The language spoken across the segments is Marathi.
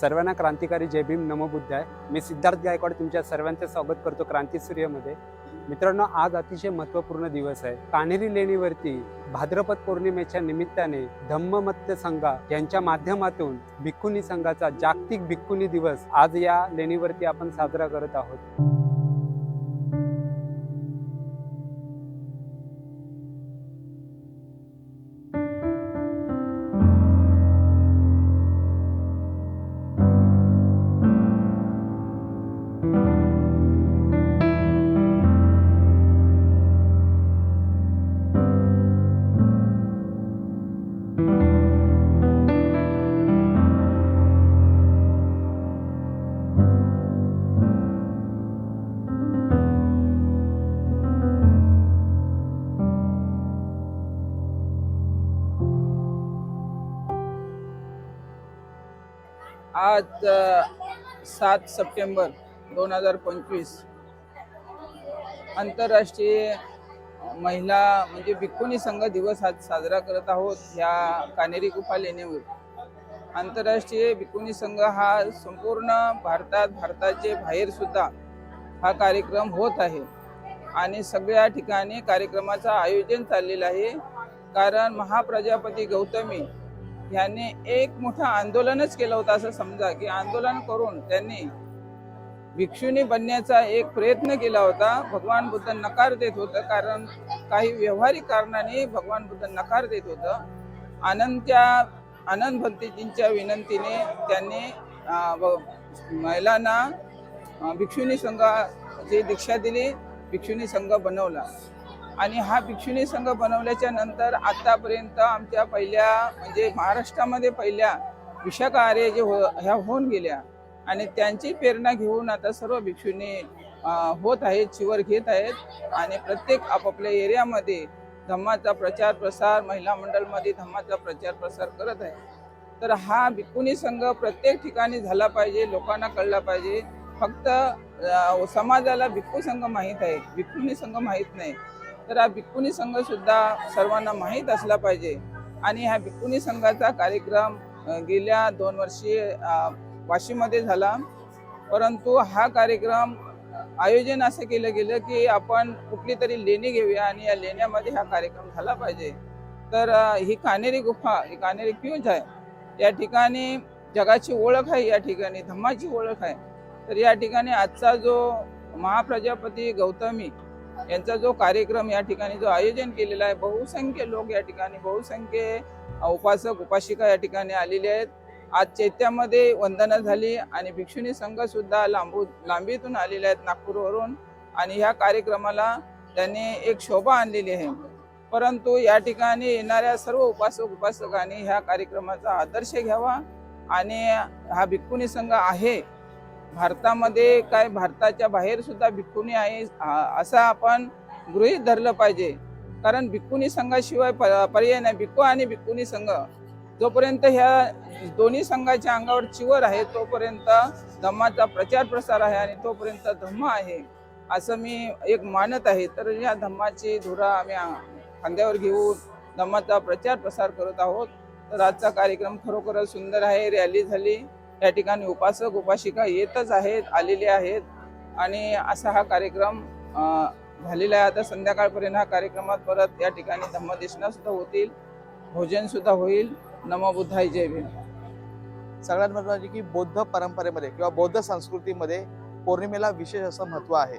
सर्वांना क्रांतिकारी जय भीम नमो बुद्धाय मी सिद्धार्थ गायकवाड तुमच्या सर्वांचे स्वागत करतो क्रांती सूर्यमध्ये. मित्रांनो आज अतिशय महत्त्वपूर्ण दिवस आहे. कान्हेरी लेणीवरती भाद्रपद पौर्णिमेच्या निमित्ताने धम्ममत्त संघा यांच्या माध्यमातून भिक्खुनी संघाचा जागतिक भिक्खुनी दिवस आज या लेणीवरती आपण साजरा करत आहोत. आज सात सप्टेंबर दोन हजार पंचवीस. आंतरराष्ट्रीय महिला म्हणजे भिक्खुनी संघ दिवस आज साजरा करत आहोत ह्या कानेरी गुफा लेण्यावर आंतरराष्ट्रीय भिक्खुनी संघ हा संपूर्ण भारतात भारताचे बाहेर सुद्धा हा कार्यक्रम होत आहे. आणि सगळ्या ठिकाणी कार्यक्रमाचं आयोजन चाललेलं आहे. कारण महाप्रजापती गौतमी याने एक मोठं आंदोलनच केलं होतं असं समजा की आंदोलन करून त्यांनी भिक्षुनी बनण्याचा एक प्रयत्न केला होता. भगवान बुद्ध नकार देत होतं कारण काही व्यवहारिक कारणाने भगवान बुद्ध नकार देत होतं. आनंदच्या आनंद भक्तीजींच्या विनंतीने त्यांनी महिलांना भिक्षुनी संघाची दीक्षा दिली भिक्षुनी संघ बनवला. आणि हा भिक्षुणी संघ बनवल्याच्या नंतर आतापर्यंत आमच्या पहिल्या म्हणजे महाराष्ट्रामध्ये पहिल्या विषकार्य जे हो ह्या होऊन गेल्या. आणि त्यांची प्रेरणा घेऊन आता सर्व भिक्षुनी होत आहेत शिवर घेत आहेत. आणि प्रत्येक आपापल्या एरियामध्ये धम्माचा प्रचार प्रसार महिला मंडळमध्ये धम्माचा प्रचार प्रसार करत आहे तर हा भिक्खुनी संघ प्रत्येक ठिकाणी झाला पाहिजे लोकांना कळला पाहिजे. फक्त समाजाला भिक्खू संघ माहीत आहे. भिक्खुनी संघ माहीत नाही. तर हा भिक्कुनी संघ सुद्धा सर्वांना माहीत असला पाहिजे. आणि ह्या भिक्कुनी संघाचा कार्यक्रम गेल्या दोन वर्षी वाशीमध्ये झाला. परंतु हा कार्यक्रम आयोजन असं केलं गेलं की आपण कुठली तरी लेणी घेऊया आणि या लेण्यामध्ये हा कार्यक्रम झाला पाहिजे. तर ही कानेरी गुफा ही कानेरी क्यूज आहे. या ठिकाणी जगाची ओळख आहे या ठिकाणी धम्माची ओळख आहे. तर या ठिकाणी आजचा जो महाप्रजापती गौतमी यांचा जो कार्यक्रम या ठिकाणी जो आयोजन केलेला आहे बहुसंख्य लोक या ठिकाणी बहुसंख्य उपासक उपासिका या ठिकाणी आलेले आहेत. आज चैत्यामध्ये वंदना झाली आणि भिक्षुनी संघ सुद्धा लांबू लांबीतून आलेले आहेत नागपूरवरून आणि ह्या कार्यक्रमाला त्यांनी एक शोभा आणलेली आहे. परंतु या ठिकाणी येणाऱ्या सर्व उपासक उपासकांनी ह्या कार्यक्रमाचा आदर्श घ्यावा आणि हा भिक्खुनी संघ आहे. भारतामध्ये काय भारताच्या बाहेर सुद्धा भिक्खुनी आहे असं आपण गृहीत धरलं पाहिजे. कारण भिक्खुनी संघाशिवाय प- पर्याय नाही. भिक्खू आणि भिक्खुनी संघ. जोपर्यंत ह्या दोन्ही संघाच्या अंगावर चिवर आहे तोपर्यंत धम्माचा प्रचार प्रसार आहे आणि तोपर्यंत धम्म आहे असं मी एक मानत आहे. तर या धम्माची धुरा आम्ही खांद्यावर घेऊन धम्माचा प्रचार प्रसार करत आहोत. तर आजचा कार्यक्रम खरोखरच सुंदर आहे. रॅली झाली. या ठिकाणी उपासक उपासिका येतच आहेत आलेले आहेत. आणि असा हा कार्यक्रम झालेला आहे. आता संध्याकाळपर्यंत हा कार्यक्रमात परत या ठिकाणी धम्मदेशना सुद्धा होतील भोजन सुद्धा होईल. नमो बुद्धाय जय भीम. सगळ्यात महत्त्वाचे म्हणजे की बौद्ध परंपरेमध्ये किंवा बौद्ध संस्कृतीमध्ये पौर्णिमेला विशेष असं महत्त्व आहे.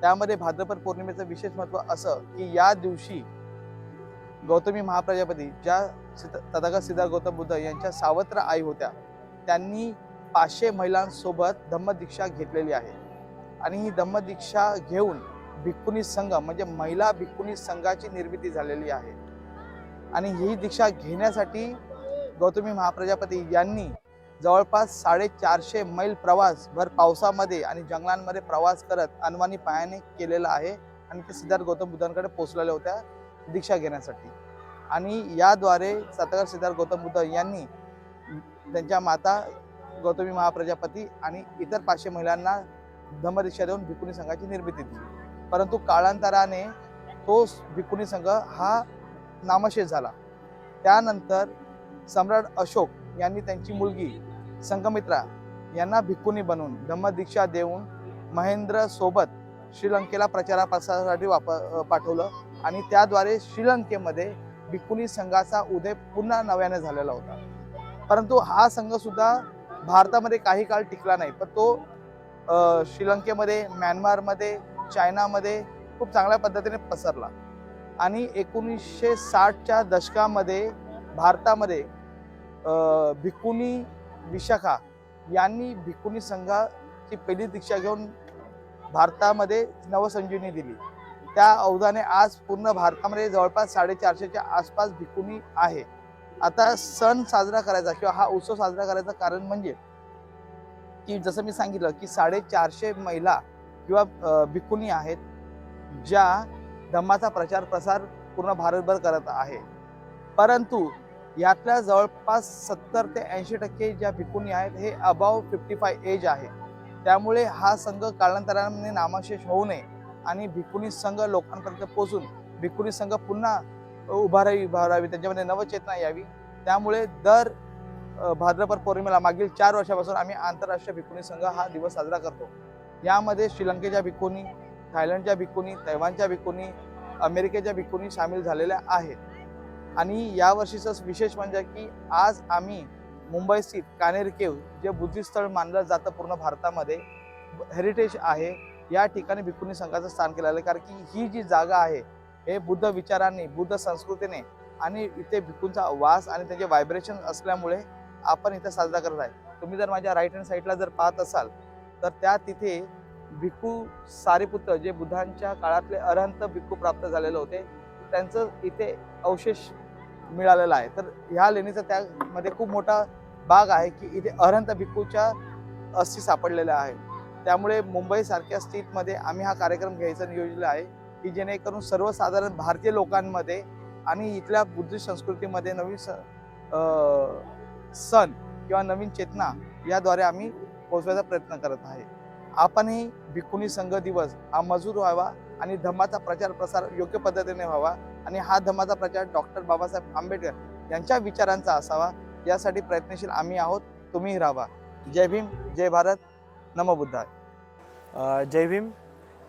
त्यामध्ये भाद्रपद पौर्णिमेचं विशेष महत्त्व असं की या दिवशी गौतमी महाप्रजापती ज्या सिद्ध- तथागत सिद्धार्थ गौतम बुद्ध यांच्या सावत्र आई होत्या त्यांनी पाचशे महिलांसोबत धम्मदीक्षा घेतलेली आहे. आणि ही धम्मदीक्षा घेऊन भिक्खुनी संघ म्हणजे महिला भिक्खुनी संघाची निर्मिती झालेली आहे. आणि ही दीक्षा घेण्यासाठी गौतमी महाप्रजापती यांनी जवळपास साडेचारशे मैल प्रवास भर पावसामध्ये आणि जंगलांमध्ये प्रवास करत अनवानी पायाने केलेला आहे. आणि ते सिद्धार्थ गौतम बुद्धांकडे पोचलेल्या होत्या दीक्षा घेण्यासाठी. आणि याद्वारे सतगर सिद्धार्थ गौतम बुद्ध यांनी त्यांच्या माता गौतमी महाप्रजापती आणि इतर पाचशे महिलांना धम्मदीक्षा देऊन भिकुणी संघाची निर्मिती दिली. परंतु काळांतराने तो भिकुणी संघ हा नामशेष झाला. त्यानंतर सम्राट अशोक यांनी त्यांची मुलगी संघमित्रा यांना भिक्कुनी बनवून धम्मदीक्षा देऊन महेंद्र सोबत श्रीलंकेला प्रचारा प्रसारासाठी वाप पाठवलं आणि त्याद्वारे श्रीलंकेमध्ये भिक्कुनी संघाचा उदय पुन्हा नव्याने झालेला होता. परंतु हा संघ सुद्धा भारतामध्ये काही काळ टिकला नाही. पण तो श्रीलंकेमध्ये म्यानमारमध्ये चायनामध्ये खूप चांगल्या पद्धतीने पसरला. आणि एकोणीसशे साठच्या दशकामध्ये भारतामध्ये भिकुनी विशाखा यांनी भिकुनी संघाची पहिली दीक्षा घेऊन भारतामध्ये नवसंजीवनी दिली. त्या अवधाने आज पूर्ण भारतामध्ये जवळपास साडेचारशेच्या आसपास भिकुनी आहे. आता सण साजरा करायचा किंवा हा उत्सव साजरा करायचं कारण म्हणजे की जसं मी सांगितलं की साडेचारशे महिला किंवा भिकुनी आहेत ज्या धम्माचा प्रचार प्रसार पूर्ण भारतभर करत आहे. परंतु यातल्या जवळपास सत्तर ते ऐंशी टक्के ज्या भिकुनी आहेत हे अबाव फिफ्टी फाय एज आहे. त्यामुळे हा संघ कालांतराने नामाशेष होऊ नये आणि भिकुनी संघ लोकांपर्यंत पोहोचून भिकुनी संघ पुन्हा उभारावी उभारावी. त्यांच्यामध्ये नवचेतना यावी. त्यामुळे दर भाद्रपर भाद्रपद पौर्णिमेला मागील चार वर्षापासून आम्ही आंतरराष्ट्रीय भिक्कुनी संघ हा दिवस साजरा करतो. यामध्ये श्रीलंकेच्या भिक्कुनी थायलंडच्या भिक्कुनी तैवानच्या भिक्कुनी अमेरिकेच्या भिक्कुनी सामील झालेल्या आहेत. आणि यावर्षीचं विशेष म्हणजे की आज आम्ही मुंबई स्थित कानेर केव जे बुद्धिस्ट स्थळ मानलं जातं पूर्ण भारतामध्ये हेरिटेज आहे. या ठिकाणी भिक्कुनी संघाचं स्थान केलेलं आहे. कारण की ही जी जागा आहे हे बुद्ध विचारांनी बुद्ध संस्कृतीने आणि इथे भिक्खूंचा वास आणि त्याचे व्हायब्रेशन असल्यामुळे आपण इथे साजरा करत आहे. तुम्ही जर माझ्या राईट हँड साईडला जर पाहत असाल तर त्या तिथे भिक्खू सारीपुत्र जे बुद्धांच्या काळातले अरहंत भिक्खू प्राप्त झालेले होते त्यांचं इथे अवशेष मिळालेला आहे. तर ह्या लेणीचा त्यामध्ये खूप मोठा भाग आहे की इथे अरहंत भिक्खूच्या अस्थी सापडलेल्या आहे त्यामुळे मुंबईसारख्या स्टेटमध्ये आम्ही हा कार्यक्रम घ्यायचा नियोजला आहे. की जेणेकरून सर्वसाधारण भारतीय लोकांमध्ये आणि इथल्या बुद्धिस्ट संस्कृतीमध्ये नवीन स सण किंवा नवीन चेतना याद्वारे आम्ही पोहोचवायचा प्रयत्न करत आहे. आपणही भिक्खुनी संघ दिवस हा मजूर व्हावा आणि धम्माचा प्रचार प्रसार योग्य पद्धतीने व्हावा आणि हा धम्माचा प्रचार डॉक्टर बाबासाहेब आंबेडकर यांच्या विचारांचा असावा यासाठी प्रयत्नशील आम्ही आहोत. तुम्हीही राहा. जय भीम जय भारत. नमो बुद्धाय. जय भीम.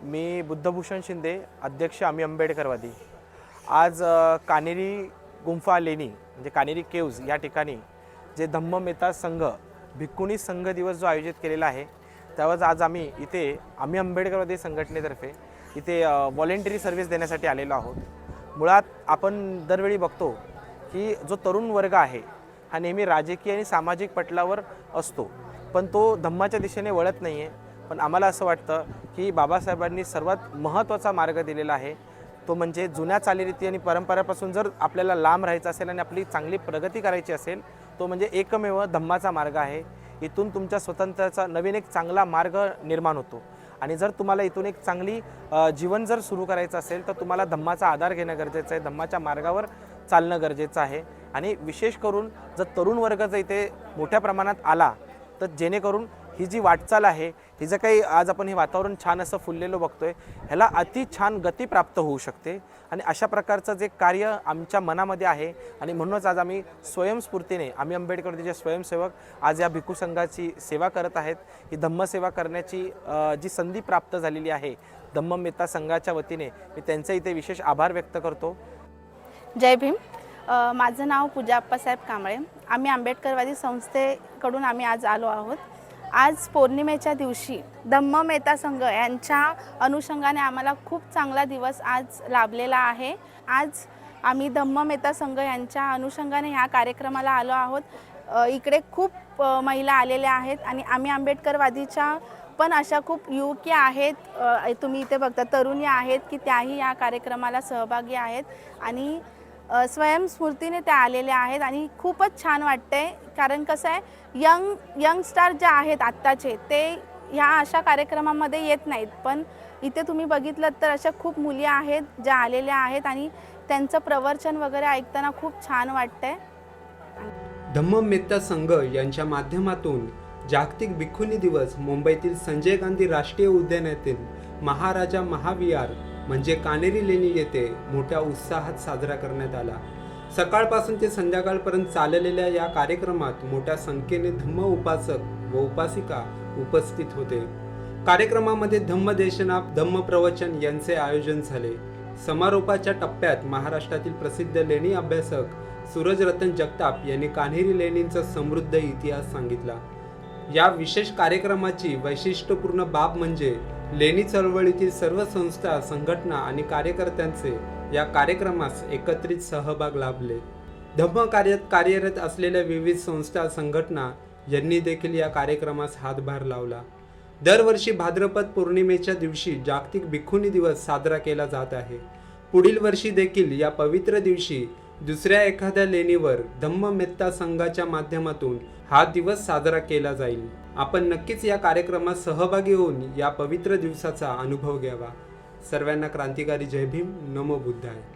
मी बुद्धभूषण शिंदे अध्यक्ष आम्ही आंबेडकरवादी. आज कानेरी गुंफा लेणी म्हणजे कानेरी केव्ज या ठिकाणी जे धम्ममेता संघ भिक्कुणी संघ दिवस जो आयोजित केलेला आहे त्यावर आज आम्ही इथे आम्ही आंबेडकरवादी संघटनेतर्फे इथे व्हॉलेंटरी सर्व्हिस देण्यासाठी आलेलो आहोत. मुळात आपण दरवेळी बघतो की जो तरुण वर्ग आहे हा नेहमी राजकीय आणि सामाजिक पटलावर असतो. पण तो धम्माच्या दिशेने वळत नाही आहे पण आम्हाला असं वाटतं की बाबासाहेबांनी सर्वात महत्त्वाचा मार्ग दिलेला आहे. तो म्हणजे जुन्या चालीरीती आणि परंपरापासून जर आपल्याला लांब राहायचं असेल आणि आपली चांगली प्रगती करायची असेल तो म्हणजे एकमेव धम्माचा मार्ग आहे. इथून तुमच्या स्वतंत्राचा नवीन एक चांगला मार्ग निर्माण होतो. आणि जर तुम्हाला इथून एक चांगली जीवन जर सुरू करायचं असेल तर तुम्हाला धम्माचा आधार घेणं गरजेचं आहे. धम्माच्या मार्गावर चालणं गरजेचं आहे. आणि विशेष करून जर तरुण वर्ग जर इथे मोठ्या प्रमाणात आला तर जेणेकरून ही जी वाटचाल आहे ही काही आज आपण हे वातावरण छान असं फुललेलं बघतोय ह्याला अति छान गती प्राप्त होऊ शकते. आणि अशा प्रकारचं जे कार्य आमच्या मनामध्ये आहे आणि म्हणूनच आज आम्ही स्वयंस्फूर्तीने आम्ही आंबेडकरचे स्वयंसेवक आज या भिक्खू संघाची सेवा करत आहेत. ही धम्मसेवा करण्याची जी संधी प्राप्त झालेली आहे धम्ममेता संघाच्या वतीने मी त्यांचा इथे विशेष आभार व्यक्त करतो. जय भीम. माझं नाव पूजा अप्पासाहेब कांबळे. आम्ही आंबेडकरवादी संस्थेकडून आम्ही आज आलो आहोत. आज पौर्णिमेच्या दिवशी धम्म मेहता संघ यांच्या अनुषंगाने आम्हाला खूप चांगला दिवस आज लाभलेला आहे. आज आम्ही धम्म मेहता संघ यांच्या अनुषंगाने ह्या कार्यक्रमाला आलो आहोत. इकडे खूप महिला आलेल्या आहेत आणि आम्ही आंबेडकरवादीच्या पण अशा खूप युवकी आहेत. तुम्ही इथे बघता तरुणी आहेत की त्याही या कार्यक्रमाला सहभागी आहेत. आणि स्वयंस्फूर्तीने त्या आलेल्या आहेत आणि खूपच छान वाटतंय. कारण कसं आहे यंग यंगस्टार जे आहेत आत्ताचे ते ह्या अशा कार्यक्रमामध्ये येत नाहीत. पण इथे तुम्ही बघितलं तर अशा खूप मुली आहेत ज्या आलेल्या आहेत आणि त्यांचं प्रवचन वगैरे ऐकताना खूप छान वाटतंय. धम्ममेत्ता संघ यांच्या माध्यमातून जागतिक भिक्खुनी दिवस मुंबईतील संजय गांधी राष्ट्रीय उद्यानातील महाराजा महाविहार म्हणजे कानेरी लेणी येथे मोठ्या उत्साहात साजरा करण्यात आला. सकाळपासून ते संध्याकाळपर्यंत चाललेल्या या कार्यक्रमात मोठ्या संख्येने धम्म उपासक व उपासिका उपस्थित होते. कार्यक्रमामध्ये धम्मदेशना धम्म प्रवचन यांचे आयोजन झाले. समारोपाच्या टप्प्यात महाराष्ट्रातील प्रसिद्ध लेणी अभ्यासक सूरजरतन जगताप यांनी कान्हेरी लेणींचा समृद्ध इतिहास सांगितला. या विशेष कार्यक्रमाची वैशिष्ट्यपूर्ण बाब म्हणजे लेणी चळवळीतील सर्व संस्था संघटना आणि कार्यकर्त्यांचे या कार्यक्रमास एकत्रित सहभाग लाभले. धम्म कार्यात कार्यरत असलेल्या विविध संस्था संघटना यांनी देखील या कार्यक्रमास हातभार लावला. दरवर्षी भाद्रपद पौर्णिमेच्या दिवशी जागतिक भिक्खुनी दिवस साजरा केला जात आहे. पुढील वर्षी देखील या पवित्र दिवशी दुसऱ्या एखाद्या लेणीवर धम्म मेत्ता संघाच्या माध्यमातून हा दिवस साजरा केला जाईल. आपण नक्कीच या कार्यक्रमात सहभागी होऊन या पवित्र दिवसाचा अनुभव घ्यावा. सर्वांना क्रांतिकारी जय भीम. नमो बुद्धाय.